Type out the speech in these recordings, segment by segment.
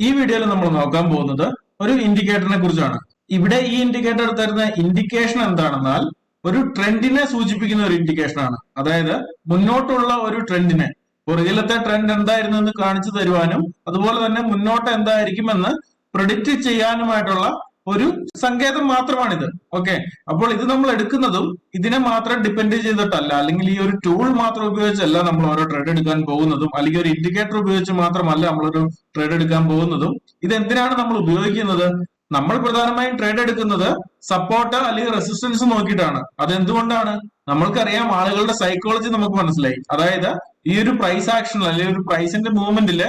ഈ വീഡിയോയിൽ നമ്മൾ നോക്കാൻ പോകുന്നത് ഒരു ഇൻഡിക്കേറ്ററിനെ കുറിച്ചാണ്. ഇവിടെ ഈ ഇൻഡിക്കേറ്റർ തരുന്ന ഇൻഡിക്കേഷൻ എന്താണെന്നാൽ ഒരു ട്രെൻഡിനെ സൂചിപ്പിക്കുന്ന ഒരു ഇൻഡിക്കേഷൻ ആണ്. അതായത് മുന്നോട്ടുള്ള ഒരു ട്രെൻഡിനെ പുറകിലത്തെ ട്രെൻഡ് എന്തായിരുന്നു എന്ന് കാണിച്ചു തരുവാനും അതുപോലെ തന്നെ മുന്നോട്ട് എന്തായിരിക്കുമെന്ന് പ്രിഡിക്റ്റ് ചെയ്യാനുമായിട്ടുള്ള ഒരു സങ്കേതം മാത്രമാണിത്. ഓക്കെ അപ്പോൾ ഇത് നമ്മൾ എടുക്കുന്നതും ഇതിനെ മാത്രം ഡിപ്പെൻഡ് ചെയ്തിട്ടല്ല. അല്ലെങ്കിൽ ഈ ഒരു ടൂൾ മാത്രം ഉപയോഗിച്ചല്ല നമ്മൾ ഓരോ ട്രേഡ് എടുക്കാൻ പോകുന്നതും അല്ലെങ്കിൽ ഒരു ഇൻഡിക്കേറ്റർ ഉപയോഗിച്ച് മാത്രമല്ല നമ്മളൊരു ട്രേഡ് എടുക്കാൻ പോകുന്നതും. ഇത് എന്തിനാണ് നമ്മൾ ഉപയോഗിക്കുന്നത്? നമ്മൾ പ്രധാനമായും ട്രേഡ് എടുക്കുന്നത് സപ്പോർട്ട് അല്ലെങ്കിൽ റെസിസ്റ്റൻസ് നോക്കിയിട്ടാണ്. അത് എന്തുകൊണ്ടാണ് നമ്മൾക്കറിയാം ആളുകളുടെ സൈക്കോളജി നമുക്ക് മനസ്സിലായി. അതായത് ഈ ഒരു പ്രൈസ് ആക്ഷൻ അല്ലെങ്കിൽ ഒരു പ്രൈസിന്റെ മൂവ്മെന്റിൽ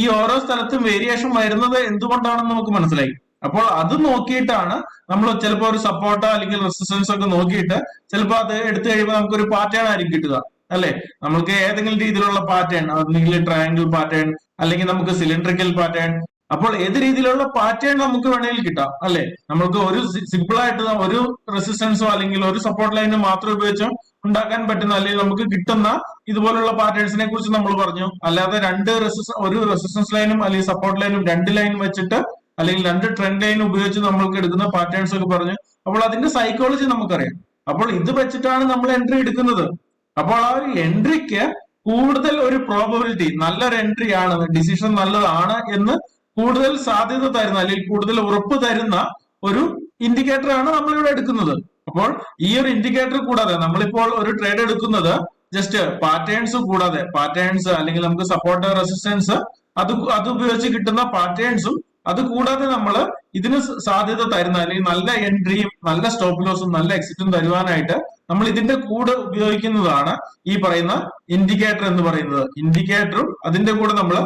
ഈ ഓരോ സ്ഥലത്തും വേരിയേഷൻ വരുന്നത് എന്തുകൊണ്ടാണെന്ന് നമുക്ക് മനസ്സിലായി. അപ്പോൾ അത് നോക്കിയിട്ടാണ് നമ്മൾ ചിലപ്പോൾ ഒരു സപ്പോർട്ടോ അല്ലെങ്കിൽ റെസിസ്റ്റൻസ് ഒക്കെ നോക്കിയിട്ട് ചിലപ്പോൾ അത് എടുത്തു കഴിയുമ്പോൾ നമുക്കൊരു പാറ്റേൺ ആയിരിക്കും കിട്ടുക. അല്ലെ? നമുക്ക് ഏതെങ്കിലും രീതിയിലുള്ള പാറ്റേൺ അല്ലെങ്കിൽ ട്രയാങ്കിൾ പാറ്റേൺ അല്ലെങ്കിൽ നമുക്ക് സിലിണ്ടറിക്കൽ പാറ്റേൺ അപ്പോൾ ഏത് രീതിയിലുള്ള പാറ്റേൺ നമുക്ക് വേണമെങ്കിൽ കിട്ടാം. അല്ലെ? നമുക്ക് ഒരു സിമ്പിൾ ആയിട്ട് ഒരു റെസിസ്റ്റൻസോ അല്ലെങ്കിൽ ഒരു സപ്പോർട്ട് ലൈനോ മാത്രം ഉപയോഗിച്ച് ഉണ്ടാക്കാൻ പറ്റുന്ന അല്ലെങ്കിൽ നമുക്ക് കിട്ടുന്ന ഇതുപോലുള്ള പാറ്റേൺസിനെ കുറിച്ച് നമ്മൾ പറഞ്ഞു. അല്ലാതെ രണ്ട് റെസിസ്റ്റൻസ് ഒരു റെസിസ്റ്റൻസ് ലൈനും അല്ലെങ്കിൽ സപ്പോർട്ട് ലൈനും രണ്ട് ലൈനും വെച്ചിട്ട് അല്ലെങ്കിൽ രണ്ട് ട്രെൻഡ് ലൈൻ ഉപയോഗിച്ച് നമ്മൾക്ക് എടുക്കുന്ന പാറ്റേൺസ് ഒക്കെ പറഞ്ഞ് അപ്പോൾ അതിന്റെ സൈക്കോളജി നമുക്കറിയാം. അപ്പോൾ ഇത് വെച്ചിട്ടാണ് നമ്മൾ എൻട്രി എടുക്കുന്നത്. അപ്പോൾ ആ ഒരു എൻട്രിക്ക് കൂടുതൽ ഒരു പ്രോബബിലിറ്റി നല്ലൊരു എൻട്രി ആണ് ഡിസിഷൻ നല്ലതാണ് എന്ന് കൂടുതൽ സാധ്യത തരുന്ന അല്ലെങ്കിൽ കൂടുതൽ ഉറപ്പ് തരുന്ന ഒരു ഇൻഡിക്കേറ്റർ ആണ് നമ്മളിവിടെ എടുക്കുന്നത്. അപ്പോൾ ഈ ഒരു ഇൻഡിക്കേറ്റർ കൂടാതെ നമ്മളിപ്പോൾ ഒരു ട്രേഡ് എടുക്കുന്നത് ജസ്റ്റ് പാറ്റേൺസ് കൂടാതെ പാറ്റേൺസ് അല്ലെങ്കിൽ നമുക്ക് സപ്പോർട്ട് റെസിസ്റ്റൻസ് അത് അത് ഉപയോഗിച്ച് കിട്ടുന്ന പാറ്റേൺസും അത് കൂടാതെ നമ്മൾ ഇതിന് സാധ്യത തരുന്ന അല്ലെങ്കിൽ നല്ല എൻട്രിയും നല്ല സ്റ്റോപ്പ് ലോസും നല്ല എക്സിറ്റും തരുവാനായിട്ട് നമ്മൾ ഇതിന്റെ കൂടെ ഉപയോഗിക്കുന്നതാണ് ഈ പറയുന്ന ഇൻഡിക്കേറ്റർ എന്ന് പറയുന്നത്. ഇൻഡിക്കേറ്ററും അതിന്റെ കൂടെ നമ്മൾ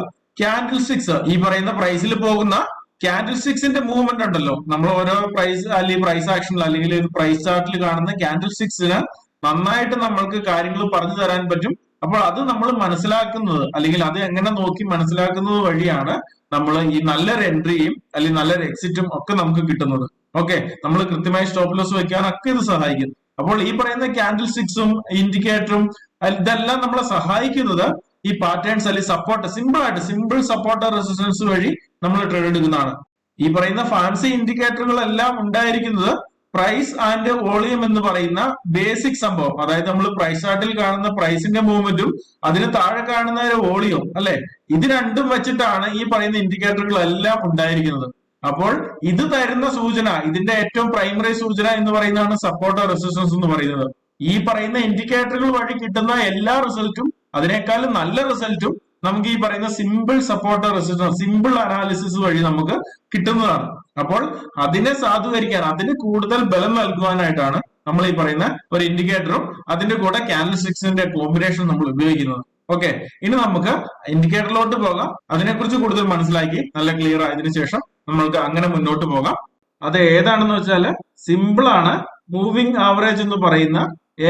ക്യാൻഡിൽ സ്റ്റിക്സ് ഈ പറയുന്ന പ്രൈസിൽ പോകുന്ന ക്യാൻഡിൽ സ്റ്റിക്സിന്റെ മൂവ്മെന്റ് ഉണ്ടല്ലോ. നമ്മൾ ഓരോ പ്രൈസ് അല്ലെങ്കിൽ പ്രൈസ് ആക്ഷനിൽ അല്ലെങ്കിൽ ഒരു പ്രൈസ് ചാർട്ടിൽ കാണുന്ന ക്യാൻഡിൽ സ്റ്റിക്സിന് നന്നായിട്ട് നമ്മൾക്ക് കാര്യങ്ങൾ പറഞ്ഞു തരാൻ പറ്റും. അപ്പോൾ അത് നമ്മൾ മനസ്സിലാക്കുന്നത് അല്ലെങ്കിൽ അത് എങ്ങനെ നോക്കി മനസ്സിലാക്കുന്നത് വഴിയാണ് നമ്മൾ ഈ നല്ലൊരു എൻട്രിയും അല്ലെങ്കിൽ നല്ലൊരു എക്സിറ്റും ഒക്കെ നമുക്ക് കിട്ടുന്നത്. ഓക്കെ? നമ്മൾ കൃത്യമായി സ്റ്റോപ്പ് ലോസ് വെക്കാനൊക്കെ ഇത് സഹായിക്കും. അപ്പോൾ ഈ പറയുന്ന ക്യാൻഡിൽ സ്റ്റിക്സും ഇൻഡിക്കേറ്ററും ഇതെല്ലാം നമ്മളെ സഹായിക്കുന്നത് ഈ പാറ്റേൺസ് അല്ലെങ്കിൽ സപ്പോർട്ട് സിമ്പിൾ ആയിട്ട് സിമ്പിൾ സപ്പോർട്ട് റെസിസ്റ്റൻസ് വഴി നമ്മൾ ട്രേഡ് എടുക്കുന്നതാണ്. ഈ പറയുന്ന ഫാൻസി ഇൻഡിക്കേറ്ററുകളെല്ലാം ഉണ്ടായിരിക്കുന്നത് പ്രൈസ് ആൻഡ് വോളിയം എന്ന് പറയുന്ന ബേസിക് സംഭവം. അതായത് നമ്മൾ പ്രൈസ് ചാർട്ടിൽ കാണുന്ന പ്രൈസിന്റെ മൂവ്മെന്റും അതിന് താഴെ കാണുന്ന ഒരു വോളിയം അല്ലെ? ഇത് രണ്ടും വെച്ചിട്ടാണ് ഈ പറയുന്ന ഇൻഡിക്കേറ്ററുകൾ എല്ലാം ഉണ്ടായിരിക്കുന്നത്. അപ്പോൾ ഇത് തരുന്ന സൂചന ഇതിന്റെ ഏറ്റവും പ്രൈമറി സൂചന എന്ന് പറയുന്നതാണ് സപ്പോർട്ട് റെസിസ്റ്റൻസ് എന്ന് പറയുന്നത്. ഈ പറയുന്ന ഇൻഡിക്കേറ്ററുകൾ വഴി കിട്ടുന്ന എല്ലാ റിസൾട്ടും അതിനേക്കാളും നല്ല റിസൾട്ടും നമുക്ക് ഈ പറയുന്ന simple support resistance simple analysis വഴി നമുക്ക് കിട്ടുന്നതാണ്. അപ്പോൾ അതിനെ സാധൂകരിക്കാൻ അതിന് കൂടുതൽ ബലം നൽകുവാനായിട്ടാണ് നമ്മൾ ഈ പറയുന്ന ഒരു ഇൻഡിക്കേറ്ററും അതിന്റെ കൂടെ കാനലിസ്റ്റിക്സിന്റെ കോമ്പിനേഷൻ നമ്മൾ ഉപയോഗിക്കുന്നത്. ഓക്കെ ഇനി നമുക്ക് ഇൻഡിക്കേറ്ററിലോട്ട് പോകാം. അതിനെക്കുറിച്ച് കൂടുതൽ മനസ്സിലാക്കി നല്ല ക്ലിയർ ആയതിനു ശേഷം നമ്മൾക്ക് അങ്ങനെ മുന്നോട്ട് പോകാം. അത് ഏതാണെന്ന് വെച്ചാൽ സിമ്പിൾ ആണ്. മൂവിംഗ് ആവറേജ് എന്ന് പറയുന്ന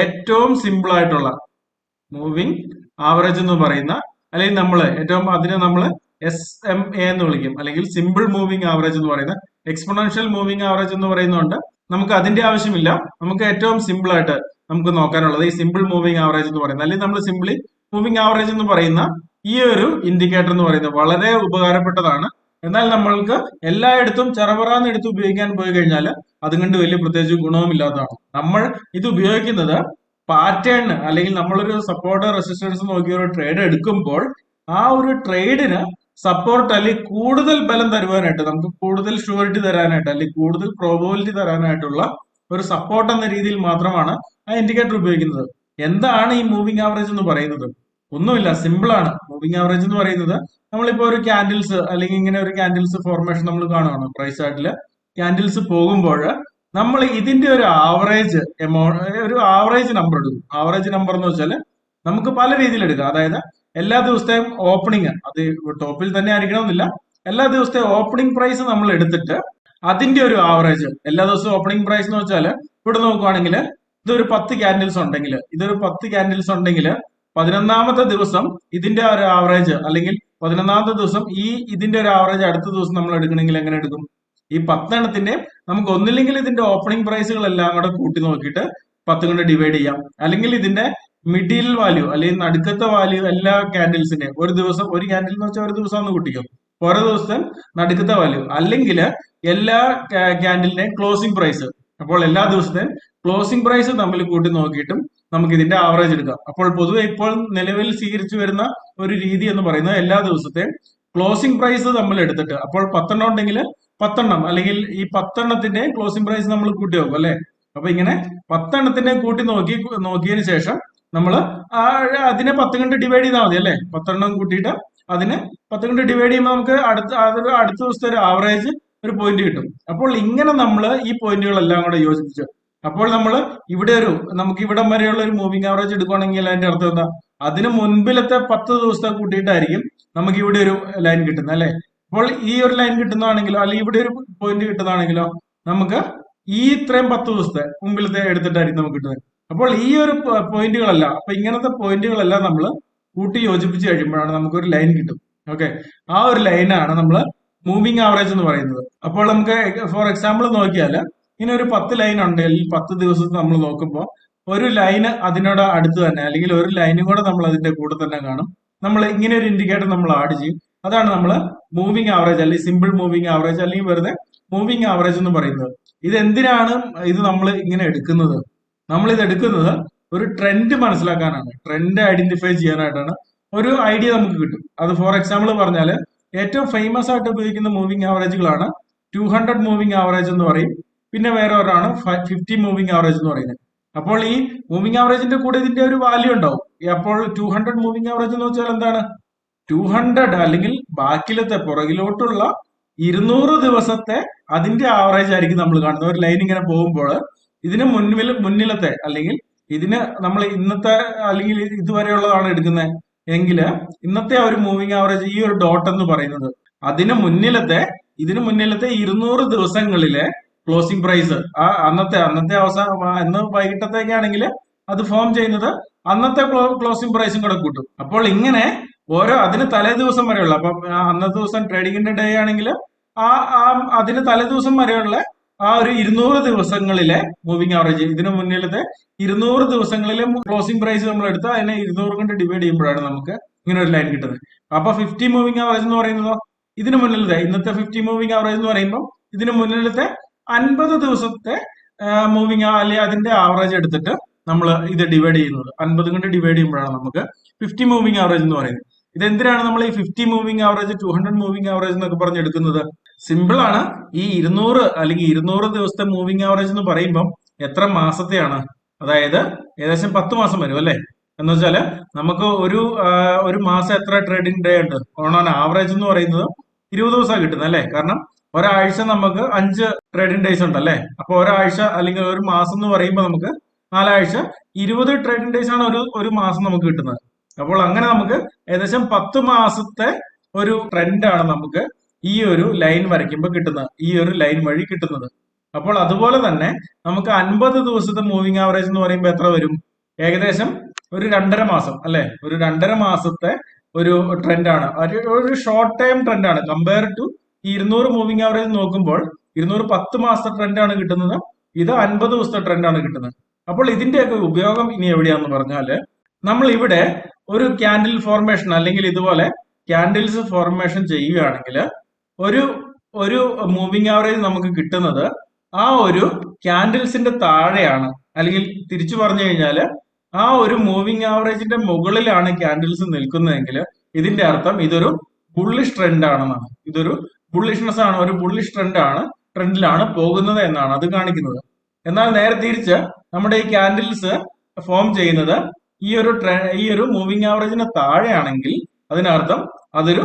ഏറ്റവും സിമ്പിൾ ആയിട്ടുള്ള മൂവിംഗ് ആവറേജ് എന്ന് പറയുന്ന അല്ലെങ്കിൽ നമ്മൾ ഏറ്റവും അതിനെ നമ്മൾ എസ് എം എ എന്ന് വിളിക്കും. അല്ലെങ്കിൽ സിമ്പിൾ മൂവിംഗ് ആവറേജ് എന്ന് പറയുന്ന എക്സ്പൊണൻഷ്യൽ മൂവിംഗ് ആവറേജ് എന്ന് പറയുന്നതുകൊണ്ട് നമുക്ക് അതിന്റെ ആവശ്യമില്ല. നമുക്ക് ഏറ്റവും സിമ്പിൾ ആയിട്ട് നമുക്ക് നോക്കാനുള്ളത് ഈ സിമ്പിൾ മൂവിംഗ് ആവറേജ് എന്ന് പറയുന്നത്. അല്ലെങ്കിൽ നമ്മൾ സിമ്പിളി മൂവിംഗ് ആവറേജ് എന്ന് പറയുന്ന ഈ ഒരു ഇൻഡിക്കേറ്റർ എന്ന് പറയുന്നത് വളരെ ഉപകാരപ്പെട്ടതാണ്. എന്നാൽ നമ്മൾക്ക് എല്ലായിടത്തും ചെറവറാന്ന് എടുത്ത് ഉപയോഗിക്കാൻ പോയി കഴിഞ്ഞാൽ അതുകൊണ്ട് വലിയ പ്രത്യേകിച്ച് ഗുണവുമില്ലാത്തതാണ്. നമ്മൾ ഇത് ഉപയോഗിക്കുന്നത് പാറ്റേൺ അല്ലെങ്കിൽ നമ്മളൊരു സപ്പോർട്ട് റെസിസ്റ്റൻസ് നോക്കി ഒരു ട്രേഡ് എടുക്കുമ്പോൾ ആ ഒരു ട്രേഡിന് സപ്പോർട്ട് അല്ലെങ്കിൽ കൂടുതൽ ബലം തരുവാനായിട്ട് നമുക്ക് കൂടുതൽ ഷുവറിറ്റി തരാനായിട്ട് അല്ലെങ്കിൽ കൂടുതൽ പ്രോബബിലിറ്റി തരാനായിട്ടുള്ള ഒരു സപ്പോർട്ട് എന്ന രീതിയിൽ മാത്രമാണ് ആ ഇൻഡിക്കേറ്റർ ഉപയോഗിക്കുന്നത്. എന്താണ് ഈ മൂവിംഗ് ആവറേജ് എന്ന് പറയുന്നത്? ഒന്നുമില്ല സിമ്പിൾ ആണ്. മൂവിംഗ് ആവറേജ് എന്ന് പറയുന്നത് നമ്മളിപ്പോ ഒരു ക്യാൻഡിൽസ് അല്ലെങ്കിൽ ഇങ്ങനെ ഒരു ക്യാൻഡിൽസ് ഫോർമേഷൻ നമ്മൾ കാണുകയാണ് പ്രൈസ് ചാർട്ടിൽ ക്യാൻഡിൽസ് പോകുമ്പോൾ നമ്മൾ ഇതിന്റെ ഒരു ആവറേജ് എമൗണ്ട് ഒരു ആവറേജ് നമ്പർ എടുക്കും. ആവറേജ് നമ്പർ എന്ന് വെച്ചാൽ നമുക്ക് പല രീതിയിൽ എടുക്കാം. അതായത് എല്ലാ ദിവസത്തെയും ഓപ്പണിംഗ് അത് ടോപ്പിൽ തന്നെ ആയിരിക്കണമെന്നില്ല. എല്ലാ ദിവസത്തെയും ഓപ്പണിംഗ് പ്രൈസ് നമ്മൾ എടുത്തിട്ട് അതിന്റെ ഒരു ആവറേജ് എല്ലാ ദിവസവും ഓപ്പണിംഗ് പ്രൈസ് എന്ന് വെച്ചാൽ ഇവിടെ നോക്കുവാണെങ്കിൽ ഇതൊരു പത്ത് ക്യാൻഡിൽസ് ഉണ്ടെങ്കിൽ ഇതൊരു പത്ത് ക്യാൻഡിൽസ് ഉണ്ടെങ്കിൽ പതിനൊന്നാമത്തെ ദിവസം ഇതിന്റെ ഒരു ആവറേജ് അല്ലെങ്കിൽ പതിനൊന്നാമത്തെ ദിവസം ഈ ഇതിന്റെ ഒരു ആവറേജ് അടുത്ത ദിവസം നമ്മൾ എടുക്കണമെങ്കിൽ എങ്ങനെ എടുക്കും? ഈ പത്തെണ്ണത്തിന്റെ നമുക്ക് ഒന്നില്ലെങ്കിൽ ഇതിന്റെ ഓപ്പണിംഗ് പ്രൈസുകൾ എല്ലാം കൂടെ കൂട്ടി നോക്കിയിട്ട് പത്ത് കൊണ്ട് ഡിവൈഡ് ചെയ്യാം. അല്ലെങ്കിൽ ഇതിന്റെ മിഡിൽ വാല്യൂ അല്ലെങ്കിൽ നടുക്കത്തെ വാല്യൂ എല്ലാ ക്യാൻഡിൽസിന്റെ ഒരു ദിവസം ഒരു ക്യാൻഡിൽ എന്ന് വെച്ചാൽ ഒരു ദിവസം ഒന്ന് കൂട്ടിക്കും. ഓരോ ദിവസത്തെ നടുക്കത്തെ വാല്യൂ അല്ലെങ്കിൽ എല്ലാ ക്യാൻഡിലിന്റെയും ക്ലോസിംഗ് പ്രൈസ് അപ്പോൾ എല്ലാ ദിവസത്തെയും ക്ലോസിംഗ് പ്രൈസ് തമ്മിൽ കൂട്ടി നോക്കിയിട്ടും നമുക്ക് ഇതിന്റെ ആവറേജ് എടുക്കാം. അപ്പോൾ പൊതുവെ ഇപ്പോൾ നിലവിൽ സ്വീകരിച്ചു വരുന്ന ഒരു രീതി എന്ന് പറയുന്നത് എല്ലാ ദിവസത്തെയും ക്ലോസിംഗ് പ്രൈസ് തമ്മിൽ എടുത്തിട്ട് അപ്പോൾ പത്തെണ്ണം ഉണ്ടെങ്കിൽ പത്തെണ്ണം. അല്ലെങ്കിൽ ഈ പത്തെണ്ണത്തിന്റെ ക്ലോസിംഗ് പ്രൈസ് നമ്മൾ കൂട്ടി നോക്കും അല്ലെ? അപ്പൊ ഇങ്ങനെ പത്തെണ്ണത്തിന്റെ കൂട്ടി നോക്കി നോക്കിയതിന് ശേഷം നമ്മൾ അതിനെ പത്ത് കണ്ട് ഡിവൈഡ് ചെയ്താൽ മതി അല്ലെ? പത്തെണ്ണം കൂട്ടിയിട്ട് അതിന് പത്ത് കണ്ട് ഡിവൈഡ് ചെയ്യുമ്പോൾ നമുക്ക് അടുത്ത അതൊരു അടുത്ത ദിവസത്തെ ഒരു ആവറേജ് ഒരു പോയിന്റ് കിട്ടും. അപ്പോൾ ഇങ്ങനെ നമ്മൾ ഈ പോയിന്റുകളെല്ലാം കൂടെ യോജിപ്പിച്ചു. അപ്പോൾ നമ്മൾ ഇവിടെ ഒരു നമുക്ക് ഇവിടെ വരെയുള്ള ഒരു മൂവിംഗ് ആവറേജ് എടുക്കുകയാണെങ്കിൽ അതിന്റെ അർത്ഥം എന്താ? അതിന് മുൻപിലത്തെ പത്ത് ദിവസത്തെ കൂട്ടിയിട്ടായിരിക്കും നമുക്ക് ഇവിടെ ഒരു ലൈൻ കിട്ടുന്നത് അല്ലെ? അപ്പോൾ ഈ ഒരു ലൈൻ കിട്ടുന്നതാണെങ്കിലോ അല്ലെങ്കിൽ ഇവിടെ ഒരു പോയിന്റ് കിട്ടുന്നതാണെങ്കിലോ നമുക്ക് ഈ ഇത്രയും പത്ത് ദിവസത്തെ മുമ്പിലത്തെ എടുത്തിട്ടായിരിക്കും നമുക്ക് കിട്ടുന്നത്. അപ്പോൾ ഈ ഒരു പോയിന്റുകളല്ല അപ്പൊ ഇങ്ങനത്തെ പോയിന്റുകളെല്ലാം നമ്മൾ കൂട്ടി യോജിപ്പിച്ച് കഴിയുമ്പോഴാണ് നമുക്ക് ഒരു ലൈൻ കിട്ടും. ഓക്കെ ആ ഒരു ലൈനാണ് നമ്മൾ മൂവിങ് ആവറേജ് എന്ന് പറയുന്നത്. അപ്പോൾ നമുക്ക് ഫോർ എക്സാമ്പിൾ നോക്കിയാൽ ഇങ്ങനെ ഒരു പത്ത് ലൈൻ ഉണ്ടെങ്കിൽ പത്ത് ദിവസത്തെ നമ്മൾ നോക്കുമ്പോൾ ഒരു ലൈന് അതിനോട് അടുത്ത് തന്നെ അല്ലെങ്കിൽ ഒരു ലൈനും കൂടെ നമ്മൾ അതിന്റെ കൂടെ തന്നെ കാണും. നമ്മൾ ഇങ്ങനെ ഒരു ഇൻഡിക്കേറ്റർ നമ്മൾ ആഡ് ചെയ്യും. അതാണ് നമ്മൾ മൂവിങ് ആവറേജ് അല്ലെങ്കിൽ സിമ്പിൾ മൂവിങ് ആവറേജ് അല്ലെങ്കിൽ വെറുതെ മൂവിങ് ആവറേജ് എന്ന് പറയുന്നത്. ഇത് എന്തിനാണ് ഇത് നമ്മൾ ഇങ്ങനെ എടുക്കുന്നത്? നമ്മൾ ഇത് എടുക്കുന്നത് ഒരു ട്രെൻഡ് മനസ്സിലാക്കാനാണ്. ട്രെൻഡ് ഐഡന്റിഫൈ ചെയ്യാനായിട്ടാണ്. ഒരു ഐഡിയ നമുക്ക് കിട്ടും. അത് ഫോർ എക്സാമ്പിൾ പറഞ്ഞാൽ ഏറ്റവും ഫേമസ് ആയിട്ട് ഉപയോഗിക്കുന്ന മൂവിങ് ആവറേജുകളാണ് ടു ഹൺഡ്രഡ് മൂവിങ് ആവറേജ് എന്ന് പറയും. പിന്നെ വേറെ ഒരാണ് ഫിഫ്റ്റി മൂവിങ് ആവറേജ് എന്ന് പറയുന്നത്. അപ്പോൾ ഈ മൂവിങ് ആവറേജിന്റെ കൂടെ ഇതിന്റെ ഒരു വാല്യൂ ഉണ്ടാവും. അപ്പോൾ ടു ഹൺഡ്രഡ് മൂവിംഗ് ആവറേജ് എന്ന് വെച്ചാൽ എന്താണ്? ടു ഹൺഡ്രഡ് അല്ലെങ്കിൽ ബാക്കിലത്തെ പുറകിലോട്ടുള്ള ഇരുന്നൂറ് ദിവസത്തെ അതിന്റെ ആവറേജ് ആയിരിക്കും നമ്മൾ കാണുന്നത്. ഒരു ലൈൻ ഇങ്ങനെ പോകുമ്പോൾ ഇതിന് മുന്നിൽ മുന്നിലത്തെ അല്ലെങ്കിൽ ഇതിന് നമ്മൾ ഇന്നത്തെ അല്ലെങ്കിൽ ഇതുവരെയുള്ളതാണ് എടുക്കുന്നത് എങ്കിൽ ഇന്നത്തെ ഒരു മൂവിങ് ആവറേജ് ഈ ഒരു ഡോട്ട് എന്ന് പറയുന്നത് അതിന് മുന്നിലത്തെ ഇതിന് മുന്നിലത്തെ ഇരുന്നൂറ് ദിവസങ്ങളിലെ ക്ലോസിംഗ് പ്രൈസ് ആ അന്നത്തെ അന്നത്തെ അവസാനം ഇന്ന് വൈകിട്ടത്തേക്കാണെങ്കിൽ അത് ഫോം ചെയ്യുന്നത് അന്നത്തെ ക്ലോസിംഗ് പ്രൈസും കൂടെ കൂട്ടും. അപ്പോൾ ഇങ്ങനെ ഓരോ അതിന് തലേ ദിവസം വരെയുള്ള അപ്പൊ അന്നത്തെ ദിവസം ട്രേഡിങ്ങിന്റെ ഡേ ആണെങ്കിൽ ആ ആ അതിന് തലേ ദിവസം വരെയുള്ള ആ ഒരു ഇരുന്നൂറ് ദിവസങ്ങളിലെ മൂവിങ് ആവറേജ് ഇതിനു മുന്നിലത്തെ ഇരുന്നൂറ് ദിവസങ്ങളിലെ ക്ലോസിംഗ് പ്രൈസ് നമ്മൾ എടുത്ത് അതിനെ ഇരുന്നൂറ് കൊണ്ട് ഡിവൈഡ് ചെയ്യുമ്പോഴാണ് നമുക്ക് ഇങ്ങനെ ഒരു ലൈൻ കിട്ടുന്നത്. അപ്പൊ ഫിഫ്റ്റി മൂവിംഗ് ആവറേജ് എന്ന് പറയുന്നത് ഇതിനു മുന്നിലത്തെ ഇന്നത്തെ ഫിഫ്റ്റി മൂവിംഗ് ആവറേജ് എന്ന് പറയുമ്പോൾ ഇതിനു മുന്നിലത്തെ അൻപത് ദിവസത്തെ മൂവിംഗ് അല്ലെ അതിന്റെ ആവറേജ് എടുത്തിട്ട് നമ്മൾ ഇത് ഡിവൈഡ് ചെയ്യുന്നത്. അൻപത് കൊണ്ട് ഡിവൈഡ് ചെയ്യുമ്പോഴാണ് നമുക്ക് ഫിഫ്റ്റി മൂവിംഗ് ആവറേജ് എന്ന് പറയുന്നത്. ഇതെന്തിനാണ് നമ്മൾ ഈ fifty moving average two hundred moving average എന്നൊക്കെ പറഞ്ഞ് എടുക്കുന്നത് സിമ്പിൾ ആണ്. ഈ ഇരുന്നൂറ് അല്ലെങ്കിൽ ഇരുന്നൂറ് ദിവസത്തെ മൂവിംഗ് ആവറേജ് എന്ന് പറയുമ്പോൾ എത്ര മാസത്തെയാണ്? അതായത് ഏകദേശം പത്ത് മാസം വരും അല്ലെ? എന്ന് വെച്ചാൽ നമുക്ക് ഒരു ഒരു മാസം എത്ര ട്രേഡിംഗ് ഡേ ഉണ്ട്? ഓൺ ആവറേജ് എന്ന് പറയുന്നത് ഇരുപത് ദിവസമാണ് കിട്ടുന്നത് അല്ലേ? കാരണം ഒരാഴ്ച നമുക്ക് അഞ്ച് ട്രേഡിംഗ് ഡേയ്സ് ഉണ്ട് അല്ലേ? അപ്പൊ ഒരാഴ്ച അല്ലെങ്കിൽ ഒരു മാസം എന്ന് പറയുമ്പോൾ നമുക്ക് നാലാഴ്ച ഇരുപത് ട്രേഡിംഗ് ഡേയ്സ് ആണ് ഒരു ഒരു മാസം നമുക്ക് കിട്ടുന്നത്. അപ്പോൾ അങ്ങനെ നമുക്ക് ഏകദേശം പത്ത് മാസത്തെ ഒരു ട്രെൻഡാണ് നമുക്ക് ഈ ഒരു ലൈൻ വരയ്ക്കുമ്പോൾ കിട്ടുന്നത് ഈ ഒരു ലൈൻ വഴി കിട്ടുന്നത്. അപ്പോൾ അതുപോലെ തന്നെ നമുക്ക് അൻപത് ദിവസത്തെ മൂവിങ് ആവറേജ് എന്ന് പറയുമ്പോൾ എത്ര വരും? ഏകദേശം ഒരു രണ്ടര മാസം അല്ലെ? ഒരു രണ്ടര മാസത്തെ ഒരു ട്രെൻഡാണ് ഒരു ഷോർട്ട് ടൈം ട്രെൻഡാണ് കമ്പയർ ടു ഇരുന്നൂറ് മൂവിങ് ആവറേജ് നോക്കുമ്പോൾ ഇരുന്നൂറ് പത്ത് മാസത്തെ ട്രെൻഡാണ് കിട്ടുന്നത്. ഇത് അൻപത് ദിവസത്തെ ട്രെൻഡാണ് കിട്ടുന്നത്. അപ്പോൾ ഇതിന്റെയൊക്കെ ഉപയോഗം ഇനി എവിടെയാണെന്ന് പറഞ്ഞാൽ നമ്മൾ ഇവിടെ ഒരു ക്യാൻഡിൽ ഫോർമേഷൻ അല്ലെങ്കിൽ ഇതുപോലെ ക്യാൻഡിൽസ് ഫോർമേഷൻ ചെയ്യുകയാണെങ്കിൽ ഒരു ഒരു മൂവിംഗ് ആവറേജ് നമുക്ക് കിട്ടുന്നത് ആ ഒരു ക്യാൻഡിൽസിന്റെ താഴെയാണ്. അല്ലെങ്കിൽ തിരിച്ചു പറഞ്ഞു കഴിഞ്ഞാൽ ആ ഒരു മൂവിംഗ് ആവറേജിന്റെ മുകളിലാണ് ക്യാൻഡിൽസ് നിൽക്കുന്നതെങ്കിൽ ഇതിന്റെ അർത്ഥം ഇതൊരു ബുള്ളിഷ് ട്രെൻഡ് ആണെന്നാണ്. ഇതൊരു ബുള്ളിഷ്നെസ് ആണ്. ഒരു ബുള്ളിഷ് ട്രെൻഡ് ആണ്. ട്രെൻഡിലാണ് പോകുന്നത് എന്നാണ് അത് കാണിക്കുന്നത്. എന്നാൽ നേരെ തിരിച്ച് നമ്മുടെ ഈ ക്യാൻഡിൽസ് ഫോം ചെയ്യുന്നത് ഈ ഒരു ഈ ഒരു മൂവിങ് ആവറേജിന് താഴെയാണെങ്കിൽ അതിനർത്ഥം അതൊരു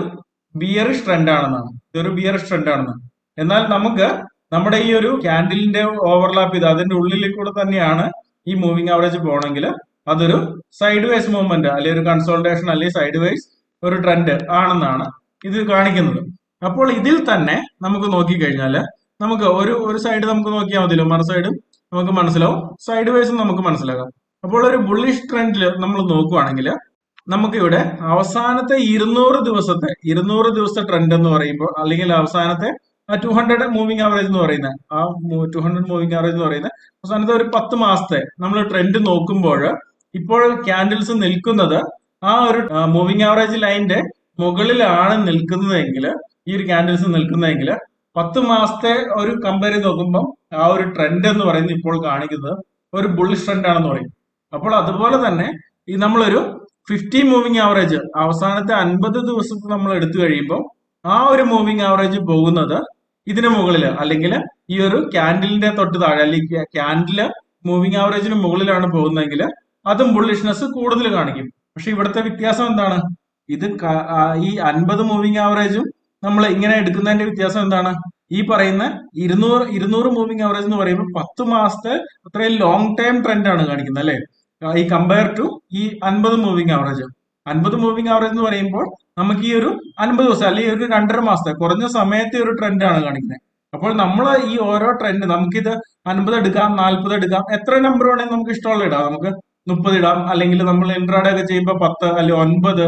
ബിയറിഷ് ട്രെൻഡ് ആണെന്നാണ്. ഇതൊരു ബിയറിഷ് ട്രെൻഡ് ആണെന്നാണ് എന്നാൽ നമുക്ക് നമ്മുടെ ഈ ഒരു ക്യാൻഡിലിന്റെ ഓവർലാപ്പ് ചെയ്ത് അതിന്റെ ഉള്ളിൽ കൂടെ തന്നെയാണ് ഈ മൂവിങ് ആവറേജ് പോകണമെങ്കിൽ അതൊരു സൈഡ് വൈസ് മൂവ്മെന്റ് അല്ലെങ്കിൽ ഒരു കൺസോൾട്ടേഷൻ അല്ലെങ്കിൽ സൈഡ് വൈസ് ഒരു ട്രെൻഡ് ആണെന്നാണ് ഇത് കാണിക്കുന്നത്. അപ്പോൾ ഇതിൽ തന്നെ നമുക്ക് നോക്കിക്കഴിഞ്ഞാൽ നമുക്ക് ഒരു ഒരു സൈഡ് നമുക്ക് നോക്കിയാൽ മതിയല്ലോ. മറു സൈഡും നമുക്ക് മനസ്സിലാവും. സൈഡ് വൈസും നമുക്ക് മനസ്സിലാക്കാം. അപ്പോൾ ഒരു ബുള്ളിഷ് ട്രെൻഡിൽ നമ്മൾ നോക്കുവാണെങ്കിൽ നമുക്കിവിടെ അവസാനത്തെ ഇരുന്നൂറ് ദിവസത്തെ ഇരുന്നൂറ് ദിവസത്തെ ട്രെൻഡ് എന്ന് പറയുമ്പോൾ അല്ലെങ്കിൽ അവസാനത്തെ ടു ഹൺഡ്രഡ് മൂവിംഗ് ആവറേജ് എന്ന് പറയുന്ന ആ ടു ഹൺഡ്രഡ് മൂവിംഗ് ആവറേജ് എന്ന് പറയുന്ന അവസാനത്തെ ഒരു പത്ത് മാസത്തെ നമ്മൾ ട്രെൻഡ് നോക്കുമ്പോൾ ഇപ്പോൾ ക്യാൻഡിൽസ് നിൽക്കുന്നത് ആ ഒരു മൂവിംഗ് ആവറേജ് ലൈനിന്റെ മുകളിലാണ് നിൽക്കുന്നതെങ്കിൽ ഈ ഒരു ക്യാൻഡിൽസ് നിൽക്കുന്നതെങ്കിൽ പത്ത് മാസത്തെ ഒരു ചെയ്ത് നോക്കുമ്പോൾ ആ ഒരു ട്രെൻഡ് എന്ന് പറയുന്നത് ഇപ്പോൾ കാണിക്കുന്നത് ഒരു ബുള്ളിഷ് ട്രെൻഡ് ആണെന്ന് പറയും. അപ്പോൾ അതുപോലെ തന്നെ ഈ നമ്മളൊരു ഫിഫ്റ്റി മൂവിങ് ആവറേജ് അവസാനത്തെ അൻപത് ദിവസത്തെ നമ്മൾ എടുത്തു കഴിയുമ്പോൾ ആ ഒരു മൂവിങ് ആവറേജ് പോകുന്നത് ഇതിന് മുകളിൽ അല്ലെങ്കിൽ ഈ ഒരു ക്യാൻഡിലിന്റെ തൊട്ട് താഴെ അല്ലെങ്കിൽ ക്യാൻഡിൽ മൂവിങ് ആവറേജിന് മുകളിലാണ് പോകുന്നതെങ്കിൽ അതും ബുള്ളിഷ്നെസ് കൂടുതൽ കാണിക്കും. പക്ഷെ ഇവിടുത്തെ വ്യത്യാസം എന്താണ്? ഇത് ഈ അൻപത് മൂവിങ് ആവറേജും നമ്മൾ ഇങ്ങനെ എടുക്കുന്നതിന്റെ വ്യത്യാസം എന്താണ്? ഈ പറയുന്ന ഇരുന്നൂറ് ഇരുന്നൂറ് മൂവിങ് ആവറേജ് എന്ന് പറയുമ്പോൾ പത്ത് മാസത്തെ അത്രയും ലോങ് ടൈം ട്രെൻഡ് ആണ് കാണിക്കുന്നത് അല്ലെ? ഈ കമ്പയർ ടു ഈ അൻപത് മൂവിങ് ആവറേജ് അൻപത് മൂവിങ് ആവറേജ് എന്ന് പറയുമ്പോൾ നമുക്ക് ഈ ഒരു അൻപത് ദിവസം അല്ലെങ്കിൽ ഒരു രണ്ടര മാസത്തെ കുറഞ്ഞ സമയത്തെ ഒരു ട്രെൻഡ് ആണ് കാണിക്കുന്നത് അപ്പോൾ നമ്മൾ ഈ ഓരോ ട്രെൻഡ് നമുക്കിത് അൻപത് എടുക്കാം നാൽപ്പത് എടുക്കാം എത്ര നമ്പർ വേണമെങ്കിൽ നമുക്ക് ഇഷ്ടമുള്ള ഇടാം. നമുക്ക് മുപ്പത് ഇടാം അല്ലെങ്കിൽ നമ്മൾ ഇൻട്രാഡേ ഒക്കെ ചെയ്യുമ്പോൾ പത്ത് അല്ലെങ്കിൽ ഒൻപത്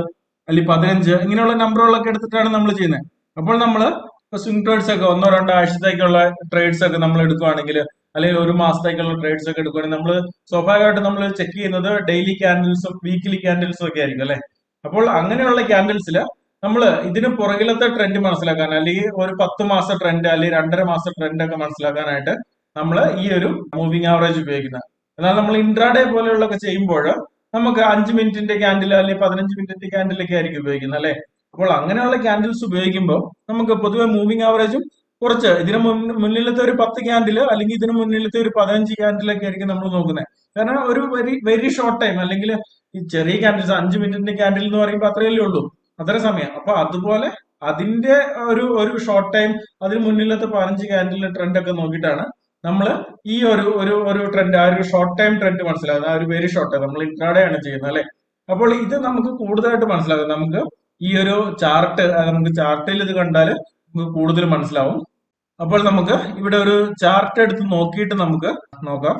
അല്ലെങ്കിൽ പതിനഞ്ച് ഇങ്ങനെയുള്ള നമ്പറുകളൊക്കെ എടുത്തിട്ടാണ് നമ്മൾ ചെയ്യുന്നത് അപ്പോൾ നമ്മൾ സ്വിംഗ് ട്രേഡ്സ് ഒക്കെ ഒന്നോ രണ്ടോ ആഴ്ചത്തേക്കുള്ള ട്രേഡ്സ് ഒക്കെ നമ്മൾ എടുക്കുവാണെങ്കിൽ അല്ലെങ്കിൽ ഒരു മാസത്തേക്കുള്ള ട്രേഡ്സ് ഒക്കെ എടുക്കുവാണെങ്കിൽ നമ്മൾ സ്വാഭാവികമായിട്ട് നമ്മൾ ചെക്ക് ചെയ്യുന്നത് ഡെയിലി ക്യാൻഡിൽസും വീക്കിലി ക്യാൻഡിൽസും ഒക്കെ ആയിരിക്കും അല്ലെ? അപ്പോൾ അങ്ങനെയുള്ള ക്യാൻഡിൽസിൽ നമ്മൾ ഇതിന് പുറകിലത്തെ ട്രെൻഡ് മനസ്സിലാക്കാൻ അല്ലെങ്കിൽ ഒരു പത്ത് മാസ ട്രെൻഡ് അല്ലെങ്കിൽ രണ്ടര മാസ ട്രെൻഡ് ഒക്കെ മനസ്സിലാക്കാനായിട്ട് നമ്മൾ ഈ ഒരു മൂവിങ് ആവറേജ് ഉപയോഗിക്കുന്നത് എന്നാൽ നമ്മൾ ഇൻട്രാഡേ പോലെയുള്ളതൊക്കെ ചെയ്യുമ്പോൾ നമുക്ക് അഞ്ച് മിനിറ്റിന്റെ ക്യാൻഡിൽ അല്ലെങ്കിൽ പതിനഞ്ച് മിനിറ്റിന്റെ ക്യാൻഡിലൊക്കെ ആയിരിക്കും ഉപയോഗിക്കുന്നത് അല്ലെ? അപ്പോൾ അങ്ങനെയുള്ള ക്യാൻഡിൽസ് ഉപയോഗിക്കുമ്പോൾ നമുക്ക് പൊതുവെ മൂവിങ് ആവറേജും കുറച്ച് ഇതിന് മുന്നിലത്തെ ഒരു പത്ത് ക്യാൻഡിൽ അല്ലെങ്കിൽ ഇതിന് മുന്നിലത്തെ ഒരു പതിനഞ്ച് ക്യാൻഡിലൊക്കെ ആയിരിക്കും നമ്മൾ നോക്കുന്നത്. കാരണം ഒരു വെരി വെരി ഷോർട്ട് ടൈം അല്ലെങ്കിൽ ഈ ചെറിയ ക്യാൻഡിൽസ് അഞ്ച് മിനിറ്റിന്റെ ക്യാൻഡിൽ എന്ന് പറയുമ്പോൾ അത്രയല്ലേ ഉള്ളൂ. അത്ര സമയം. അപ്പൊ അതുപോലെ അതിന്റെ ഒരു ഒരു ഷോർട്ട് ടൈം അതിന് മുന്നിലത്തെ പതിനഞ്ച് ക്യാൻഡിലെ ട്രെൻഡ് ഒക്കെ നോക്കിയിട്ടാണ് നമ്മൾ ഈ ഒരു ഒരു ഒരു ട്രെൻഡ് ആ ഒരു ഷോർട്ട് ടൈം ട്രെൻഡ് മനസ്സിലാകുന്നത് ആ ഒരു വെരി ഷോർട്ട് നമ്മൾ ഇൻട്രാഡേ ആണ് ചെയ്യുന്നത് അല്ലെ? അപ്പോൾ ഇത് നമുക്ക് കൂടുതലായിട്ട് മനസ്സിലാകും നമുക്ക് ഈ ഒരു ചാർട്ട് നമുക്ക് ചാർട്ടിൽ ഇത് കണ്ടാൽ നമുക്ക് കൂടുതൽ മനസ്സിലാവും. അപ്പോൾ നമുക്ക് ഇവിടെ ഒരു ചാർട്ട് എടുത്ത് നോക്കിയിട്ട് നമുക്ക് നോക്കാം.